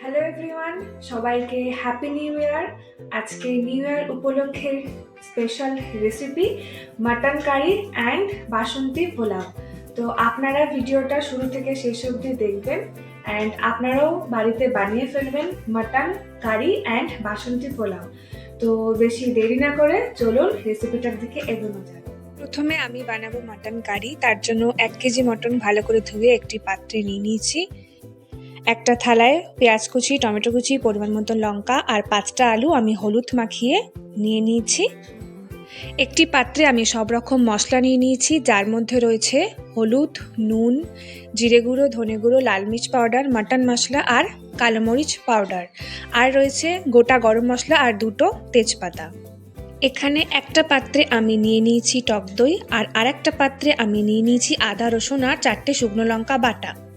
Hello everyone সবাইকে happy new year আজকে new year উপলক্ষে special recipe mutton curry and Basanti pulao তো আপনারা ভিডিওটা শুরু থেকে শেষ অবধি দেখবেন অ্যান্ড আপনারাও বাড়িতে বানিয়ে ফেলবেন mutton curry and Basanti pulao তো বেশি দেরি না করে চলুন রেসিপিটার দিকে এগোনো যাক। প্রথমে আমি বানাবো মাটন কারি তার জন্য এক কেজি মটন ভালো করে ধুয়ে একটি পাত্রে নিয়ে নিয়েছি। একটা থালায় পেঁয়াজ কুচি, টমেটো কুচি, পরিমাণ মতো লঙ্কা আর পাঁচটা আলু আমি হলুদ মাখিয়ে নিয়ে নিয়েছি। একটি পাত্রে আমি সব রকম মশলা নিয়ে নিয়েছি, যার মধ্যে রয়েছে হলুদ, নুন, জিরে গুঁড়ো, ধনে গুঁড়ো, লাল মির্চ পাউডার, মাটন মশলা আর কালো মরিচ পাউডার। আর রয়েছে গোটা গরম মশলা আর দুটো তেজপাতা। এখানে একটা পাত্রে আমি নিয়ে নিয়েছি টক দই আর আরেকটা পাত্রে আমি নিয়ে নিয়েছি আদা, রসুন আর চারটে শুকনো লঙ্কা বাটা।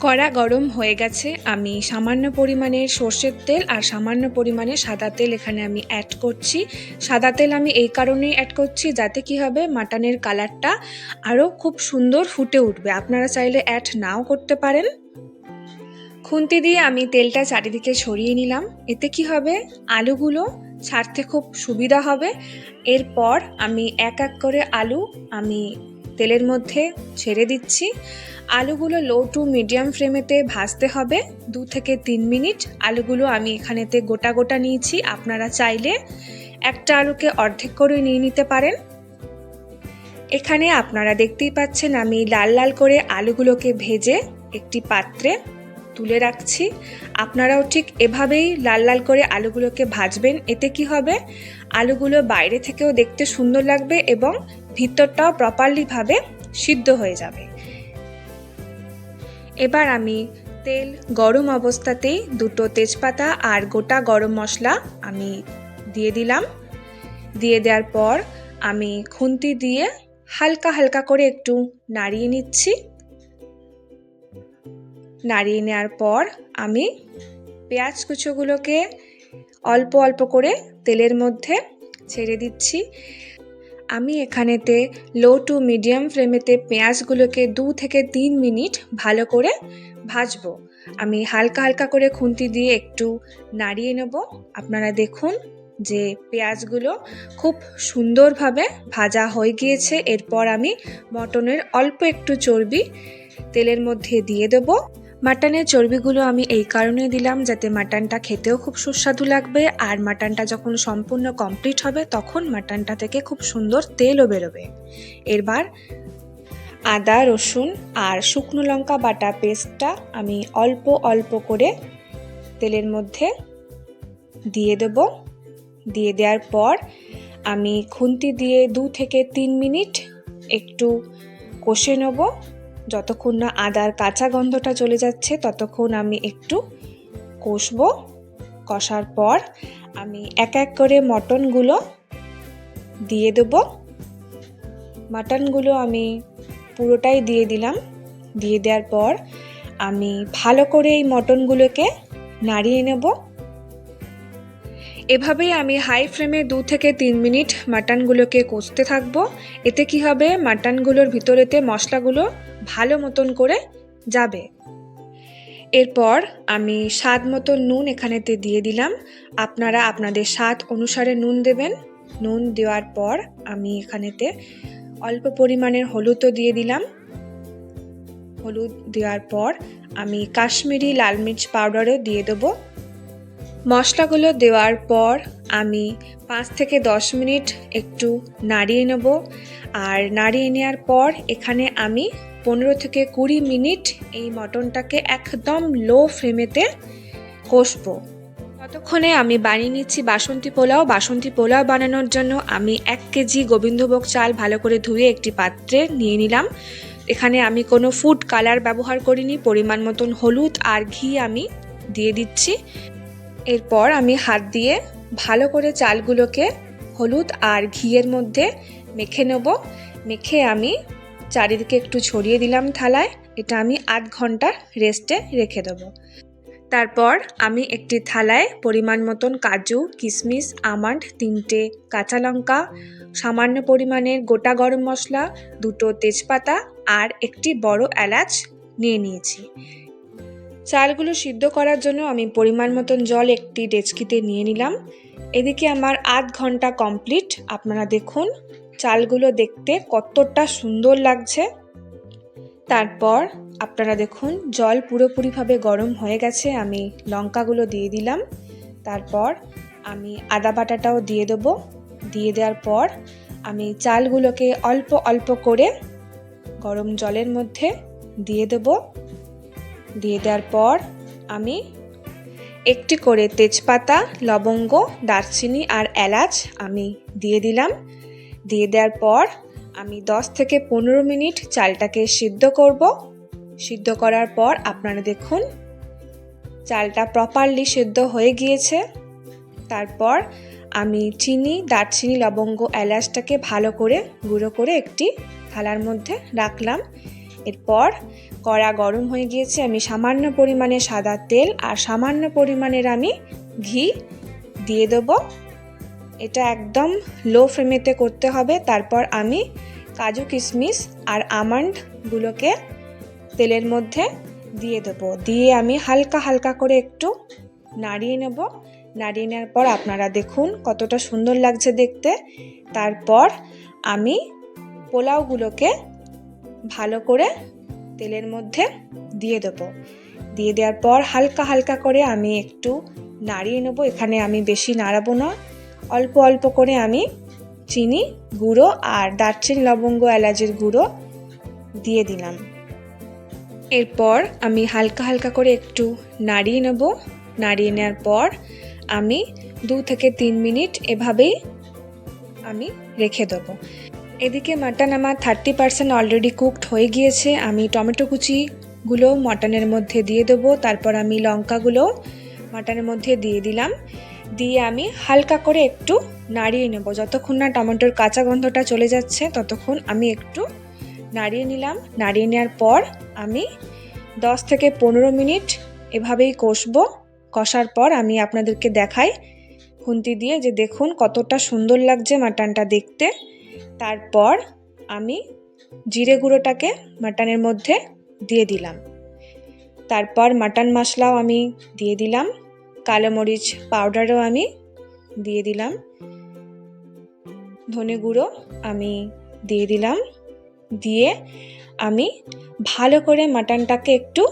কড়া গরম হয়ে গেছে। আমি সামান্য পরিমাণের সর্ষের তেল আর সামান্য পরিমাণে সাদা তেল এখানে আমি অ্যাড করছি। সাদা তেল আমি এই কারণেই অ্যাড করছি যাতে কি হবে মাটনের কালারটা আরও খুব সুন্দর ফুটে উঠবে। আপনারা চাইলে অ্যাড নাও করতে পারেন। খুন্তি দিয়ে আমি তেলটা চারিদিকে ছড়িয়ে নিলাম। এতে কি হবে? আলুগুলো ছাড়তে খুব সুবিধা হবে। এরপর আমি এক এক করে আলু আমি তেলের মধ্যে ছেড়ে দিচ্ছি। আলুগুলো লো টু মিডিয়াম ফ্লেমেতে ভাজতে হবে। দু থেকে তিন মিনিট আলুগুলো আমি এখানেতে গোটা গোটা নিয়েছি। আপনারা চাইলে একটা আলুকে অর্ধেক করে নিয়ে নিতে পারেন। এখানে আপনারা দেখতেই পাচ্ছেন আমি লাল লাল করে আলুগুলোকে ভেজে একটি পাত্রে তুলে রাখছি। আপনারাও ঠিক এভাবেই লাল লাল করে আলুগুলোকে ভাজবেন। এতে কি হবে? আলুগুলো বাইরে থেকেও দেখতে সুন্দর লাগবে এবং ভিতরটাও প্রপারলিভাবে সিদ্ধ হয়ে যাবে। এবার আমি তেল গরম অবস্থাতেই দুটো তেজপাতা আর গোটা গরম মশলা আমি দিয়ে দিলাম। দিয়ে দেওয়ার পর আমি খুন্তি দিয়ে হালকা হালকা করে একটু নাড়িয়ে নিচ্ছি। নাড়িয়ে নেওয়ার পর আমি পেঁয়াজ কুচোগুলোকে অল্প অল্প করে তেলের মধ্যে ছেড়ে দিচ্ছি। আমি এখানেতে লো টু মিডিয়াম ফ্লেমেতে পেঁয়াজগুলোকে দু থেকে তিন মিনিট ভালো করে ভাজবো। আমি হালকা হালকা করে খুন্তি দিয়ে একটু নাড়িয়ে নেব। আপনারা দেখুন যে পেঁয়াজগুলো খুব সুন্দরভাবে ভাজা হয়ে গিয়েছে। এরপর আমি মটনের অল্প একটু চর্বি তেলের মধ্যে দিয়ে দেবো। মাটনের চর্বিগুলো আমি এই কারণে দিলাম যাতে মাটনটা খেতেও খুব সুস্বাদু লাগবে, আর মাটনটা যখন সম্পূর্ণ কমপ্লিট হবে তখন মাটনটা থেকে খুব সুন্দর তেলও বেরোবে। এরবার আদা, রসুন আর শুকনো লঙ্কা বাটা পেস্টটা আমি অল্প অল্প করে তেলের মধ্যে দিয়ে দেব। দিয়ে দেওয়ার পর আমি খুন্তি দিয়ে দু থেকে তিন মিনিট একটু কষে নেব। যতক্ষণ না আদার কাঁচা গন্ধটা চলে যাচ্ছে, ততক্ষণ আমি একটু কষবো। কষার পর আমি এক এক করে মটনগুলো দিয়ে দেব। মাটনগুলো আমি পুরোটাই দিয়ে দিলাম। দিয়ে দেওয়ার পর আমি ভালো করে এই মটনগুলোকে নাড়িয়ে নেব। এভাবেই আমি হাই ফ্লেমে দু থেকে তিন মিনিট মাটনগুলোকে কষতে থাকব। এতে কি হবে? মাটনগুলোর ভিতরেতে মশলাগুলো ভালো মতন করে যাবে। এরপর আমি স্বাদ মতো নুন এখানেতে দিয়ে দিলাম। আপনারা আপনাদের স্বাদ অনুসারে নুন দেবেন। নুন দেওয়ার পর আমি এখানেতে অল্প পরিমাণের হলুদও দিয়ে দিলাম। হলুদ দেওয়ার পর আমি কাশ্মীরি লাল মির্চ পাউডারও দিয়ে দেবো। মশলাগুলো দেওয়ার পর আমি পাঁচ থেকে দশ মিনিট একটু নাড়িয়ে নেব। আর নাড়িয়ে নেওয়ার পর এখানে আমি পনেরো থেকে কুড়ি মিনিট এই মটনটাকে একদম লো ফ্লেমেতে কষবো। ততক্ষণে আমি বানিয়ে নিচ্ছি বাসন্তী পোলাও। বাসন্তী পোলাও বানানোর জন্য আমি এক কেজি গোবিন্দভোগ চাল ভালো করে ধুয়ে একটি পাত্রে নিয়ে নিলাম। এখানে আমি কোনো ফুড কালার ব্যবহার করিনি, পরিমাণ মতন হলুদ আর ঘি আমি দিয়ে দিচ্ছি। এরপর আমি হাত দিয়ে ভালো করে চালগুলোকে হলুদ আর ঘিয়ের মধ্যে মেখে নেব। মেখে আমি চারিদিকে একটু ছড়িয়ে দিলাম থালায়। এটা আমি আধ ঘণ্টা রেস্টে রেখে দেবো। তারপর আমি একটি থালায় পরিমাণ মতন কাজু কিশমিশ আমন্ড, তিনটে কাঁচা লঙ্কা, সামান্য পরিমাণের গোটা গরম মশলা, দুটো তেজপাতা আর একটি বড় এলাচ নিয়ে নিয়েছি। চালগুলো সিদ্ধ করার জন্য আমি পরিমাণ মতন জল একটি ডেচকিতে নিয়ে নিলাম। এদিকে আমার আধ ঘণ্টা কমপ্লিট। আপনারা দেখুন চালগুলো দেখতে কতটা সুন্দর লাগছে। তারপর আপনারা দেখুন, জল পুরোপুরিভাবে গরম হয়ে গেছে, আমি লঙ্কাগুলো দিয়ে দিলাম। তারপর আমি আদা বাটাটাও দিয়ে দেবো। দিয়ে দেওয়ার পর আমি চালগুলোকে অল্প অল্প করে গরম জলের মধ্যে দিয়ে দেব। দিয়ে দেওয়ার পর আমি একটি করে তেজপাতা, লবঙ্গ, দারচিনি আর এলাচ আমি দিয়ে দিলাম। দিয়ে দেওয়ার পর আমি 10 থেকে পনেরো মিনিট চালটাকে সিদ্ধ করব। সিদ্ধ করার পর আপনারা দেখুন, চালটা প্রপারলি সিদ্ধ হয়ে গিয়েছে। তারপর আমি চিনি, দারচিনি, লবঙ্গ, এলাচটাকে ভালো করে গুঁড়ো করে একটি থালার মধ্যে রাখলাম। এরপর কড়া গরম হয়ে গিয়েছে, আমি সামান্য পরিমাণে সাদা তেল আর সামান্য পরিমাণের আমি ঘি দিয়ে দেবো। এটা একদম লো ফ্লেমেতে করতে হবে। তারপর আমি কাজু কিশমিশ আর আমন্ডগুলোকে তেলের মধ্যে দিয়ে দেবো। দিয়ে আমি হালকা হালকা করে একটু নাড়িয়ে নেব। নাড়িয়ে নেওয়ার পর আপনারা দেখুন কতটা সুন্দর লাগছে দেখতে। তারপর আমি পোলাওগুলোকে ভালো করে তেলের মধ্যে দিয়ে দেবো। দিয়ে দেওয়ার পর হালকা হালকা করে আমি একটু নাড়িয়ে নেব। এখানে আমি বেশি নাড়াবো না। অল্প অল্প করে আমি চিনি গুঁড়ো আর দারচিনি লবঙ্গ এলাচের গুঁড়ো দিয়ে দিলাম। এরপর আমি হালকা হালকা করে একটু নাড়িয়ে নেব। নাড়িয়ে নেওয়ার পর আমি দু থেকে তিন মিনিট এভাবেই আমি রেখে দেবো। এদিকে মাটন আমার থার্টি পার্সেন্ট অলরেডি কুকড হয়ে গিয়েছে। আমি টমেটো কুচিগুলো মটনের মধ্যে দিয়ে দেবো। তারপর আমি লঙ্কাগুলো মাটনের মধ্যে দিয়ে দিলাম। দিয়ে আমি হালকা করে একটু নাড়িয়ে নেব। যতক্ষণ না টমেটোর কাঁচা গন্ধটা চলে যাচ্ছে, ততক্ষণ আমি একটু নাড়িয়ে নিলাম। নাড়িয়ে নেওয়ার পর আমি দশ থেকে পনেরো মিনিট এভাবেই কষবো। কষার পর আমি আপনাদেরকে দেখাই খুন্তি দিয়ে যে দেখুন কতটা সুন্দর লাগছে মাটনটা দেখতে। তারপর আমি জিরে গুঁড়োটাকে মাটনের মধ্যে দিয়ে দিলাম। তারপর মাটন মশলাও আমি দিয়ে দিলাম। কালো মরিচ পাউডারও আমি দিয়ে দিলাম। ধনে গুঁড়ো আমি দিয়ে দিলাম। দিয়ে আমি ভালো করে মাটনটাকে একটু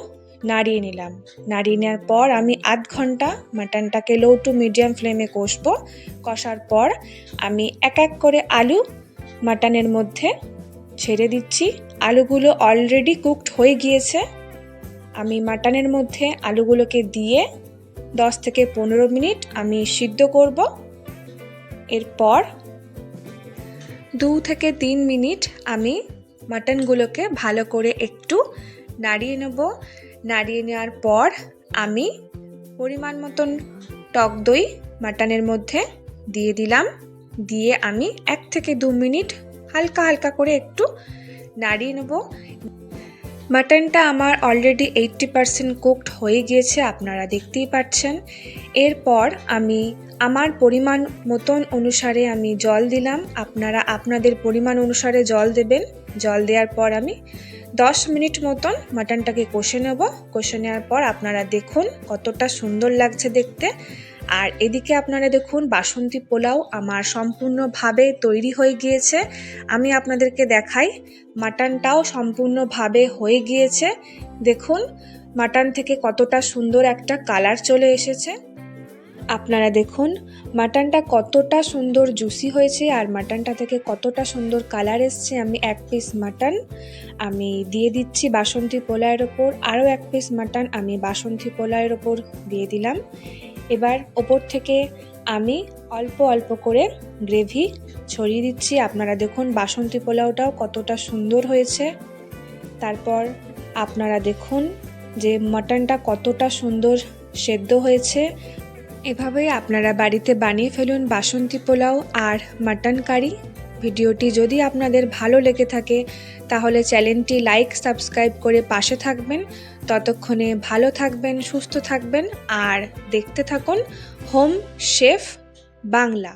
নাড়িয়ে নিলাম। নাড়িয়ে নেওয়ার পর আমি আধ ঘণ্টা মাটনটাকে লো টু মিডিয়াম ফ্লেমে কষবো। কষার পর আমি এক এক করে আলু মাটনের মধ্যে ছেড়ে দিচ্ছি। আলুগুলো অলরেডি কুকড হয়ে গিয়েছে। আমি মাটনের মধ্যে আলুগুলোকে দিয়ে দশ থেকে পনেরো মিনিট আমি সিদ্ধ করব। এরপর দু থেকে তিন মিনিট আমি মাটনগুলোকে ভালো করে একটু নাড়িয়ে নেব। নাড়িয়ে নেওয়ার পর আমি পরিমাণ মতন টক দই মাটনের মধ্যে দিয়ে দিলাম। দিয়ে আমি এক থেকে দু মিনিট হালকা হালকা করে একটু নাড়িয়ে নেব। মাটনটা আমার অলরেডি এইট্টি পারসেন্ট কুকড হয়ে গিয়েছে, আপনারা দেখতেই পাচ্ছেন। এরপর আমি আমার পরিমাণ মতন অনুসারে আমি জল দিলাম। আপনারা আপনাদের পরিমাণ অনুসারে জল দেবেন। জল দেওয়ার পর আমি দশ মিনিট মতন মাটনটাকে কষে নেব। কষে নেওয়ার পর আপনারা দেখুন কতটা সুন্দর লাগছে দেখতে। আর এদিকে আপনারা দেখুন, বাসন্তী পোলাও আমার সম্পূর্ণভাবে তৈরি হয়ে গিয়েছে। আমি আপনাদেরকে দেখাই, মাটনটাও সম্পূর্ণভাবে হয়ে গিয়েছে। দেখুন, মাটন থেকে কতটা সুন্দর একটা কালার চলে এসেছে। আপনারা দেখুন, মাটনটা কতটা সুন্দর জুসি হয়েছে আর মাটনটা থেকে কতটা সুন্দর কালার এসছে। আমি এক পিস মাটন, আমি দিয়ে দিচ্ছি বাসন্তী পোলাওয়ের ওপর। আরও এক পিস মাটন আমি বাসন্তী পোলাওয়ের ওপর দিয়ে দিলাম। এবার ওপর থেকে আমি অল্প অল্প করে গ্রেভি ছড়িয়ে দিচ্ছি। আপনারা দেখুন বাসন্তী পোলাওটাও কতটা সুন্দর হয়েছে। তারপর আপনারা দেখুন যে মটনটা কতটা সুন্দর সেদ্ধ হয়েছে। এভাবেই আপনারা বাড়িতে বানিয়ে ফেলুন বাসন্তী পোলাও আর মাটন কারি। ভিডিওটি যদি আপনাদের ভালো লেগে থাকে, তাহলে চ্যানেলটি লাইক, সাবস্ক্রাইব করে পাশে থাকবেন। ততক্ষণে ভালো থাকবেন সুস্থ থাকবেন আর দেখতে থাকুন হোম শেফ বাংলা।